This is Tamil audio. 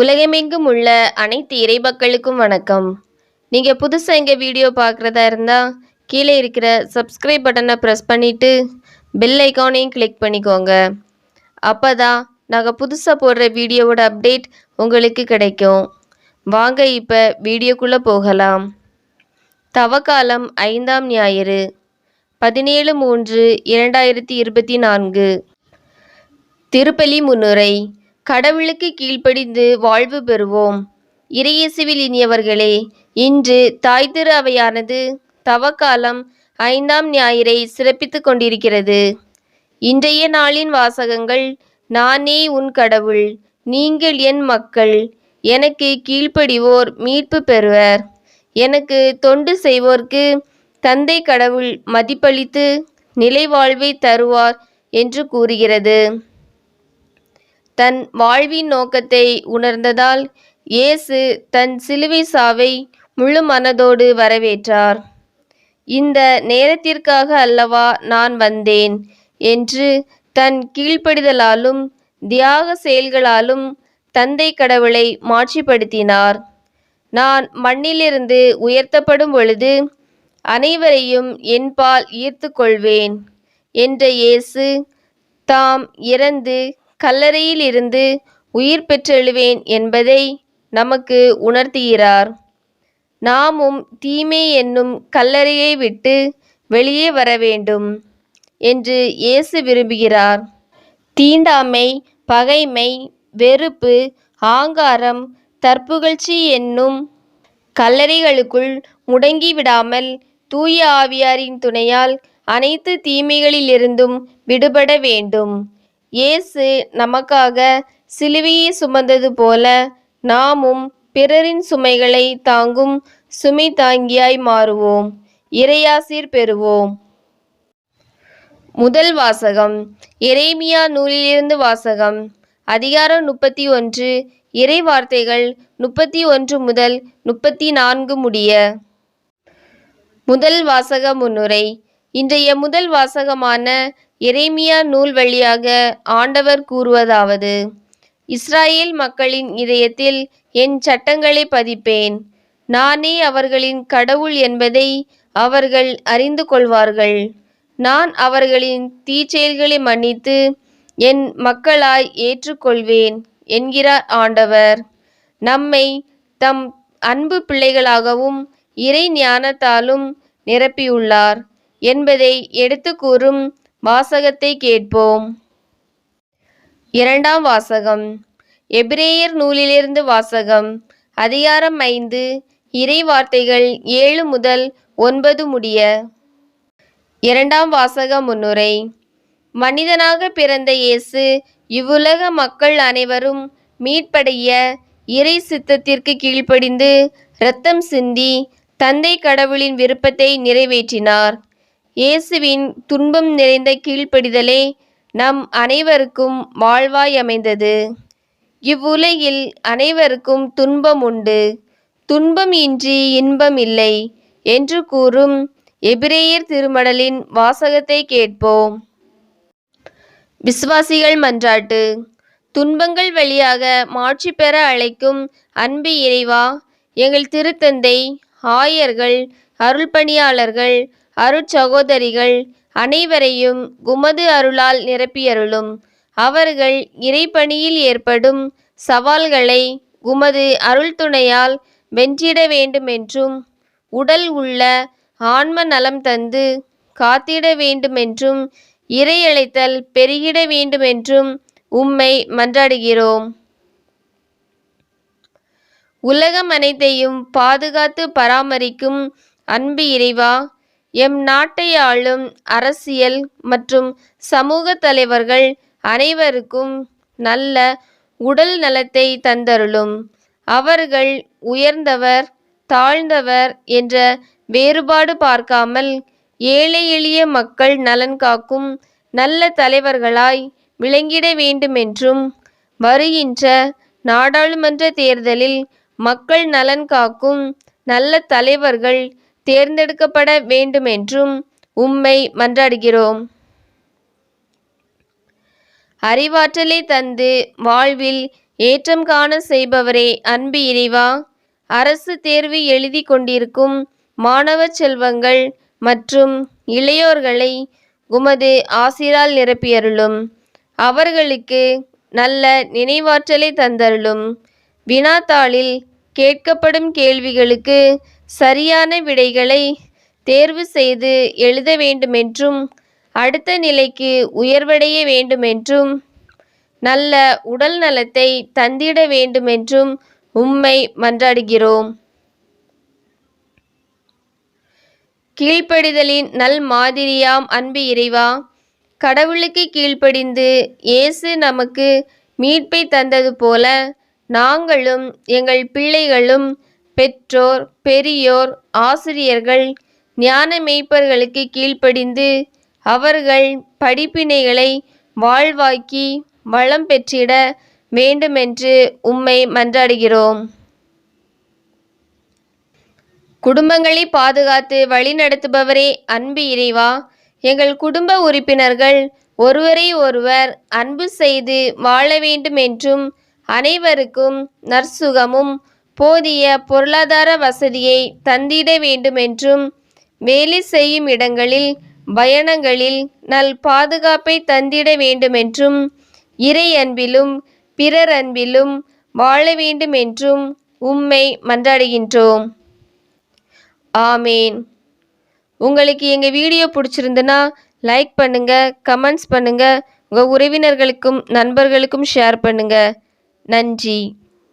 உலகமெங்கும் உள்ள அனைத்து இறைமக்களுக்கும் வணக்கம். நீங்கள் புதுசாக எங்கள் வீடியோ பார்க்குறதா இருந்தால் கீழே இருக்கிற சப்ஸ்கிரைப் பட்டனை ப்ரெஸ் பண்ணிவிட்டு பெல் ஐக்கானையும் கிளிக் பண்ணிக்கோங்க. அப்போ தான் நாங்கள் புதுசாக போடுற வீடியோவோட அப்டேட் உங்களுக்கு கிடைக்கும். வாங்க இப்போ வீடியோக்குள்ளே போகலாம். தவக்காலம் ஐந்தாம் ஞாயிறு பதினேழு மூன்று இரண்டாயிரத்தி இருபத்தி நான்கு. திருப்பலி முன்னுரை கடவுளுக்கு கீழ்ப்படிந்து வாழ்வு பெறுவோம். இறையேசுவில் இனியவர்களே இன்று தாய் திரு அவையானது தவக்காலம் ஐந்தாம் ஞாயிறை சிறப்பித்துக் கொண்டிருக்கிறது. இன்றைய நாளின் வாசகங்கள் நானே உன் கடவுள் நீங்கள் என் மக்கள் எனக்கு கீழ்ப்படிவோர் மீட்பு பெறுவர். எனக்கு தொண்டு செய்வோர்க்கு தந்தை கடவுள் மதிப்பளித்து நிலைவாழ்வை தருவார் என்று கூறுகிறது. தன் வாழ்வின் நோக்கத்தை உணர்ந்ததால் இயேசு தன் சிலுவை சாவை முழு மனதோடு வரவேற்றார். இந்த நேரத்திற்காக அல்லவா நான் வந்தேன் என்று தன் கீழ்ப்படிதலாலும் தியாக செயல்களாலும் தந்தை கடவுளை மாட்சிப்படுத்தினார். நான் மண்ணிலிருந்து உயர்த்தப்படும் பொழுது அனைவரையும் என்பால் ஈர்த்து கொள்வேன் என்ற இயேசு தாம் இறந்து கல்லறையில் இருந்து உயிர் பெற்றெழுவேன் என்பதை நமக்கு உணர்த்துகிறார். நாமும் தீமை என்னும் கல்லறையை விட்டு வெளியே வர வேண்டும் என்று இயேசு விரும்புகிறார். தீண்டாமை பகைமை வெறுப்பு ஆங்காரம் தற்புகழ்ச்சி என்னும் கல்லறைகளுக்குள் முடங்கி விடாமல் தூய ஆவியாரின் துணையால் அனைத்து தீமைகளிலிருந்தும் விடுபட வேண்டும். இயேசு நமக்காக சிலுவையை சுமந்தது போல நாமும் பிறரின் சுமைகளை தாங்கும் சுமை தாங்கியாய் மாறுவோம். இறையாசீர் பெறுவோம். முதல் வாசகம் இறைமியா நூலிலிருந்து வாசகம் அதிகாரம் முப்பத்தி ஒன்று இறை வார்த்தைகள் முப்பத்தி ஒன்று முதல் முப்பத்தி நான்கு முடிய. முதல் வாசக முன்னுரை இன்றைய முதல் வாசகமான எரேமியா நூல் வழியாக ஆண்டவர் கூறுவதாவது இஸ்ராயேல் மக்களின் இதயத்தில் என் சட்டங்களை பதிப்பேன். நானே அவர்களின் கடவுள் என்பதை அவர்கள் அறிந்து கொள்வார்கள். நான் அவர்களின் தீச்செயல்களை மன்னித்து என் மக்களாய் ஏற்றுக்கொள்வேன் என்கிறார் ஆண்டவர். நம்மை தம் அன்பு பிள்ளைகளாகவும் இறை ஞானத்தாலும் நிரப்பியுள்ளார் என்பதை எடுத்து கூறும் வாசகத்தை கேட்போம். இரண்டாம் வாசகம். எபிரேயர் நூலிலிருந்து வாசகம். அதிகாரம் ஐந்து. இறை வார்த்தைகள் ஏழு முதல் ஒன்பது முடிய. இரண்டாம் வாசக முன்னுரை. மனிதனாக பிறந்த இயேசு இவ்வுலக மக்கள் அனைவரும் மீட்படைய இறை சித்தத்திற்கு கீழ்ப்படிந்து இரத்தம் சிந்தி தந்தை கடவுளின் விருப்பத்தை நிறைவேற்றினார். இயேசுவின் துன்பம் நிறைந்த கீழ்ப்படிதலே நம் அனைவருக்கும் வாழ்வாய் அமைந்தது. இவ்வுலகில் அனைவருக்கும் துன்பம் உண்டு. துன்பம் இன்றி இன்பம் இல்லை என்று கூறும் எபிரேயர் திருமடலின் வாசகத்தை கேட்போம். விசுவாசிகள் மன்றாட்டு துன்பங்கள் வழியாக மாட்சி பெற அழைக்கும் அன்பு இறைவா எங்கள் திருத்தந்தை ஆயர்கள் அருள்பணியாளர்கள் அருட்சகோதரிகள் அனைவரையும் உமது அருளால் நிரப்பியருளும். அவர்கள் இறைப்பணியில் ஏற்படும் சவால்களை உமது அருள் துணையால் வென்றிட வேண்டுமென்றும் உடல் உள்ள ஆன்ம நலம் தந்து காத்திட வேண்டுமென்றும் இறையழைத்தல் பெருகிட வேண்டுமென்றும் உம்மை மன்றாடுகிறோம். உலகம் அனைத்தையும் பாதுகாத்து பராமரிக்கும் அன்பு இறைவா எம் நாட்டை ஆளும் அரசியல் மற்றும் சமூக தலைவர்கள் அனைவருக்கும் நல்ல உடல் நலத்தை தந்தருளும். அவர்கள் உயர்ந்தவர் தாழ்ந்தவர் என்ற வேறுபாடு பார்க்காமல் ஏழை எளிய மக்கள் நலன் காக்கும் நல்ல தலைவர்களாய் விளங்கிட வேண்டுமென்றும் வருகின்ற நாடாளுமன்ற தேர்தலில் மக்கள் நலன் காக்கும் நல்ல தலைவர்கள் தேர்ந்தெடுக்கப்பட வேண்டுமென்றும் உம்மை மன்றாடுகிறோம். அறிவாற்றலை தந்து வாழ்வில் ஏற்றம் காண செய்பவரே அன்பு இறைவா. அரசு தேர்வு எழுதி கொண்டிருக்கும் மாணவ செல்வங்கள் மற்றும் இளையோர்களை உமது ஆசிரால் நிரப்பியருளும். அவர்களுக்கு நல்ல நினைவாற்றலை தந்தருளும். வினாத்தாளில் கேட்கப்படும் கேள்விகளுக்கு சரியான விடைகளை தேர்வு செய்து எழுத வேண்டுமென்றும் அடுத்த நிலைக்கு உயர்வடைய வேண்டுமென்றும் நல்ல உடல் நலத்தை தந்திட வேண்டுமென்றும் உம்மை மன்றாடுகிறோம். கீழ்ப்படிதலின் நல் மாதிரியாம் அன்பு இறைவா கடவுளுக்கு கீழ்ப்படிந்து இயேசு நமக்கு மீட்பை தந்தது போல நாங்களும் எங்கள் பிள்ளைகளும் பெற்றோர் பெரியோர் ஆசிரியர்கள் ஞான மெய்ப்பர்களுக்கு கீழ்ப்படிந்து அவர்கள் படிப்பினைகளை வாழ்வாக்கி வளம் பெற்றிட வேண்டுமென்று உம்மை மன்றாடுகிறோம். குடும்பங்களை பாதுகாத்து வழிநடத்துபவரே அன்பு இறைவா. எங்கள் குடும்ப உறுப்பினர்கள் ஒருவரை ஒருவர் அன்பு செய்து வாழ வேண்டும் என்றும் அனைவருக்கும் நற்சுகமும் போதிய பொருளாதார வசதியை தந்திட வேண்டுமென்றும் வேலை செய்யும் இடங்களில் பயணங்களில் நல் பாதுகாப்பை தந்திட வேண்டுமென்றும் இறை அன்பிலும் பிறர் அன்பிலும் வாழ வேண்டுமென்றும் உம்மை மன்றாடுகின்றோம். ஆமேன். உங்களுக்கு எங்கள் வீடியோ பிடிச்சிருந்துன்னா லைக் பண்ணுங்கள் கமெண்ட்ஸ் பண்ணுங்கள் உங்கள் உறவினர்களுக்கும் நண்பர்களுக்கும் ஷேர் பண்ணுங்கள் 南极